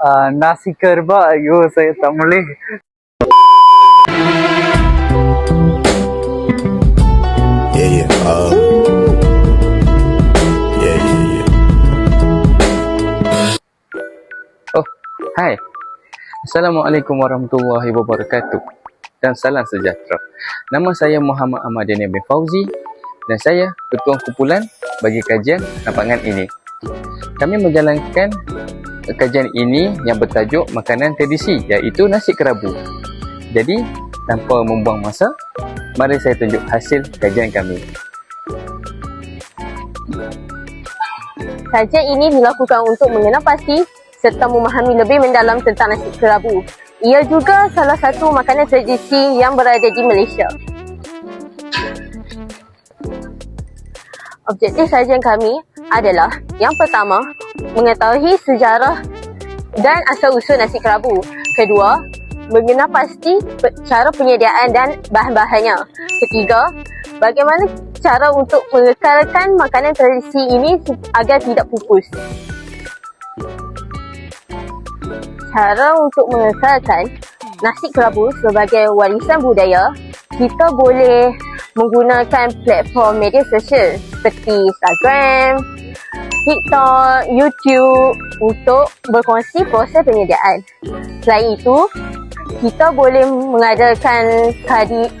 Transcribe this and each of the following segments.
uh, nasi kerbau. Yo, saya tak boleh. Yeah, yeah. Uh, yeah, yeah, yeah. Oh, hai. Assalamualaikum warahmatullahi wabarakatuh. Dan salam sejahtera. Nama saya Muhammad Ahmadiyah bin Fauzi dan saya ketua kumpulan bagi kajian nampangan ini. Kami menjalankan kajian ini yang bertajuk makanan tradisi iaitu nasi kerabu. Jadi, tanpa membuang masa, mari saya tunjuk hasil kajian kami. Kajian ini dilakukan untuk mengenal pasti serta memahami lebih mendalam tentang nasi kerabu. Ia juga salah satu makanan tradisi yang berada di Malaysia. Objektif kajian kami adalah yang pertama, mengetahui sejarah dan asal-usul nasi kerabu. Kedua, mengenal pasti cara penyediaan dan bahan-bahannya. Ketiga, bagaimana cara untuk mengekalkan makanan tradisi ini agar tidak pupus. Cara untuk mengekalkan nasi kerabu sebagai warisan budaya, kita boleh menggunakan platform media sosial seperti Instagram, TikTok, YouTube untuk berkongsi proses penyediaan. Selain itu, kita boleh mengadakan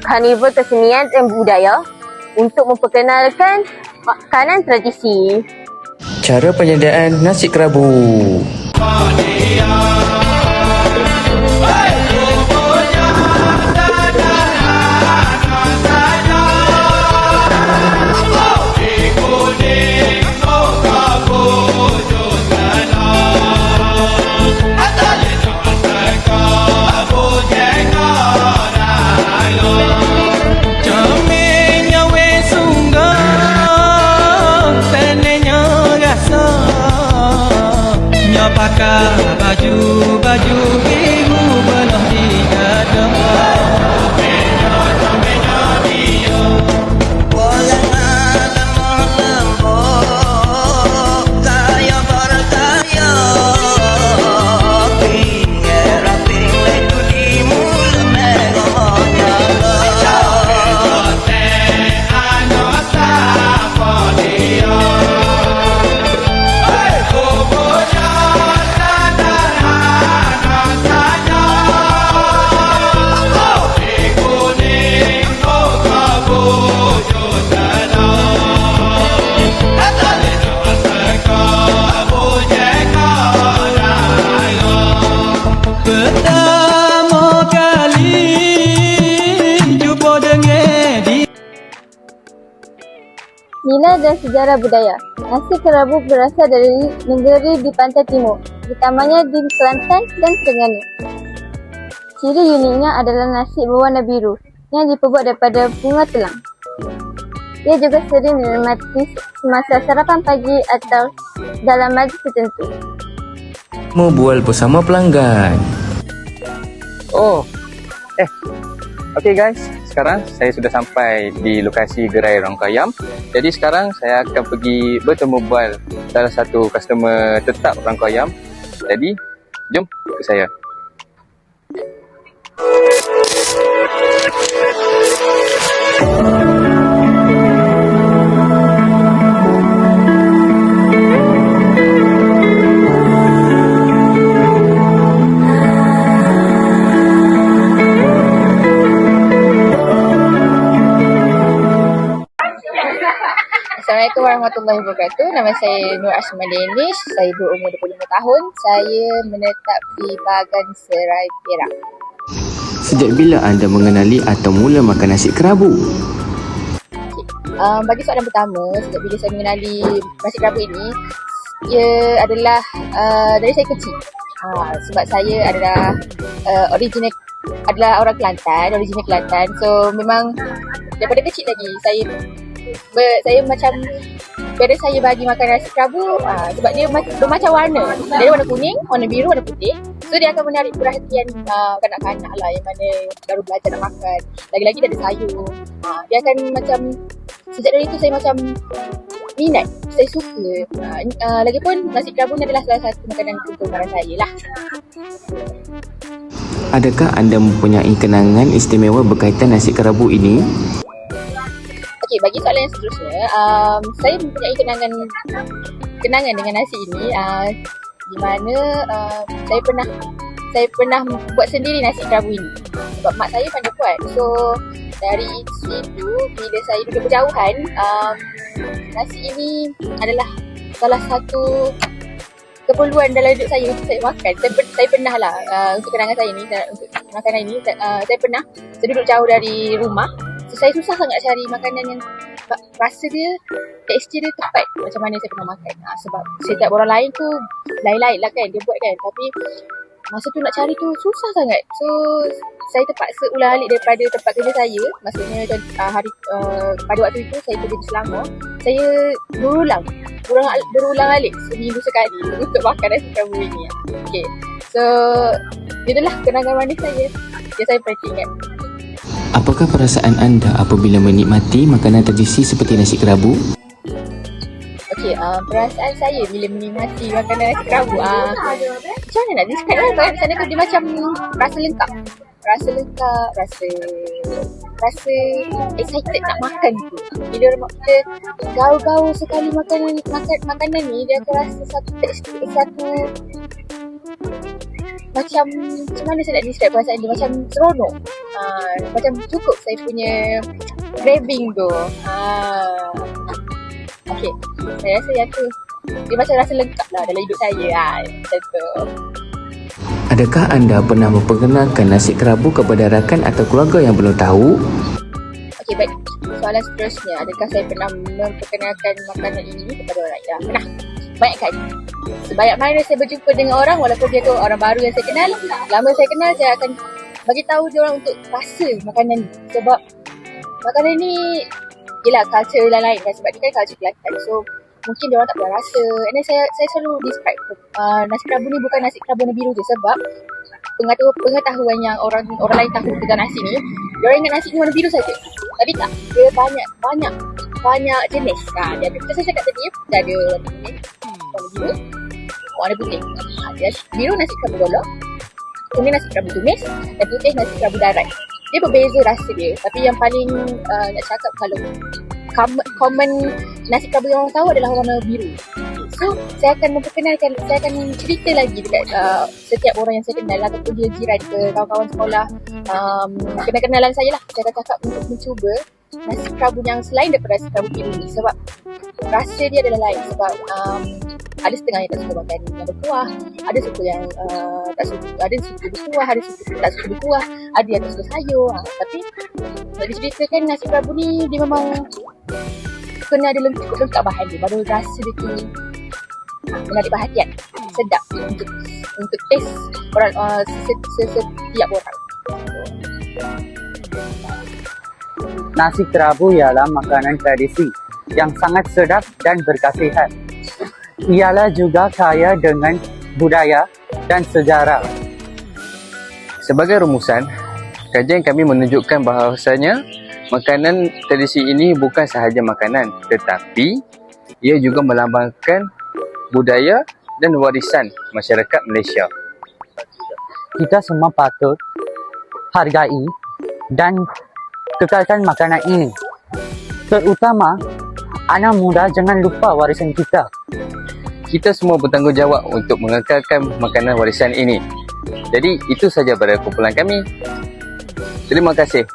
karnival kesenian dan budaya untuk memperkenalkan makanan tradisi. Cara penyediaan nasi kerabu. Jamenya Nilai dan sejarah budaya Nasi kerabu berasal dari negeri di pantai timur, utamanya di Kelantan dan Terengganu. Ciri uniknya adalah nasi berwarna biru yang diperbuat daripada bunga telang. Ia juga sering dinikmati semasa sarapan pagi atau dalam majlis tertentu. Membual bersama pelanggan. Oh, eh. Okay guys, sekarang saya sudah sampai di lokasi gerai Rongkayam. Jadi sekarang saya akan pergi bertemu bual salah satu customer tetap Rongkayam. Jadi, jom ikut saya. Assalamualaikum warahmatullahi wabarakatuh. Nama saya Nur Asma Danish. Saya berumur 25 tahun. Saya menetap di Bagan Serai Perak. Sejak bila anda mengenali atau mula makan nasi kerabu? Um, bagi soalan pertama, sejak bila saya mengenali nasi kerabu ini, ia adalah uh, dari saya kecil. Uh, sebab saya adalah uh, original adalah orang Kelantan, original Kelantan. So memang daripada kecil lagi saya ber, saya macam bila saya bagi makan nasi kerabu uh, sebab dia ma- bermacam warna. Dia warna kuning, warna biru, warna putih. So dia akan menarik perhatian uh, kanak-kanak lah yang mana baru belajar nak makan. Lagi-lagi dia ada sayur. Uh, dia akan macam sejak dari itu saya macam minat. Saya suka. Uh, uh, lagipun nasi kerabu ni adalah salah satu makanan kegemaran saya lah. Adakah anda mempunyai kenangan istimewa berkaitan nasi kerabu ini? Okey, bagi soalan yang seterusnya, um, saya mempunyai kenangan kenangan dengan nasi ini uh, di mana uh, saya pernah saya pernah buat sendiri nasi kerabu ini. Sebab mak saya pandai buat. So, dari situ bila saya duduk berjauhan, um, nasi ini adalah salah satu keperluan dalam hidup saya untuk saya makan. Saya, saya pernah lah uh, untuk kenangan saya ni, untuk makanan ini, uh, saya pernah saya duduk jauh dari rumah. Saya susah sangat cari makanan yang ra- rasa dia, tekstur dia tepat macam mana saya pernah makan. Uh, sebab setiap orang lain tu lain-lain lah kan, dia buat kan. Tapi masa tu nak cari tu susah sangat. So, saya terpaksa ulang alik daripada tempat kerja saya. Maksudnya uh, hari uh, pada waktu itu saya kerja di Selangor. Saya berulang berulang, berulang alik seminggu sekali untuk makan nasi ini. Okay. So, itulah kenangan manis saya yang saya paling ingat. Apakah perasaan anda apabila menikmati makanan tradisi seperti nasi kerabu? Okey, uh, perasaan saya bila menikmati makanan nasi kerabu, uh, macam mana nak describe lah? Kalau tu dia macam rasa lengkap. Rasa lengkap, rasa rasa excited nak makan tu. Bila orang kita gaul-gaul sekali makan makan makanan ni, dia akan rasa satu tekstur, satu macam macam mana saya nak describe perasaan dia macam seronok uh, macam cukup saya punya craving tu uh, Okay, saya rasa yang tu dia macam rasa lengkap lah dalam hidup saya lah. Macam tu. Adakah anda pernah memperkenalkan nasi kerabu kepada rakan atau keluarga yang belum tahu? Okay, baik. Soalan seterusnya, adakah saya pernah memperkenalkan makanan ini kepada orang? Ya, pernah. Banyak kali. Sebanyak mana saya berjumpa dengan orang, walaupun dia tu orang baru yang saya kenal, lama saya kenal, saya akan bagi tahu dia orang untuk rasa makanan ni. Sebab makanan ni, yelah, culture lain-lain kan. Sebab dia kan culture Kelantan. So, mungkin dia orang tak pernah rasa. And then saya saya selalu describe uh, nasi kerabu ni bukan nasi kerabu biru je sebab pengetahuan, yang orang orang lain tahu tentang nasi ni, dia orang ingat nasi ni warna biru saja. Tapi tak, dia banyak banyak banyak jenis. Ha, dia ada, saya cakap tadi, dia ada warna kuning, biru, warna putih. Ha, dia biru nasi kerabu golok, kuning nasi kerabu tumis, dan putih nasi kerabu darat. Dia berbeza rasa dia, tapi yang paling uh, nak cakap kalau com- common nasi kerabu yang orang tahu adalah warna biru. So, saya akan memperkenalkan, saya akan cerita lagi dekat uh, setiap orang yang saya kenal ataupun dia jiran ke kawan-kawan sekolah. Um, kenal-kenalan saya lah. Saya akan cakap untuk mencuba nasi kerabu yang selain daripada nasi kerabu biru ni. Sebab rasa dia adalah lain. Sebab um, ada setengah yang tak suka makan yang berkuah. Ada suka yang uh, tak suka, ada yang suka berkuah, ada suka tak suka berkuah. Ada yang tak suka sayur. Ha, tapi, nak diceritakan nasi kerabu ni dia memang kena ada lengkap, lengkap bahan dia baru rasa dia tu menarik perhatian sedap untuk untuk taste orang uh, se- se- setiap orang Nasi kerabu ialah makanan tradisi yang sangat sedap dan berkasihan. Ialah juga kaya dengan budaya dan sejarah. Sebagai rumusan, kajian kami menunjukkan bahawasanya makanan tradisi ini bukan sahaja makanan tetapi ia juga melambangkan budaya dan warisan masyarakat Malaysia. Kita semua patut hargai dan kekalkan makanan ini. Terutama anak muda jangan lupa warisan kita. Kita semua bertanggungjawab untuk mengekalkan makanan warisan ini. Jadi itu saja pada kumpulan kami. Terima kasih.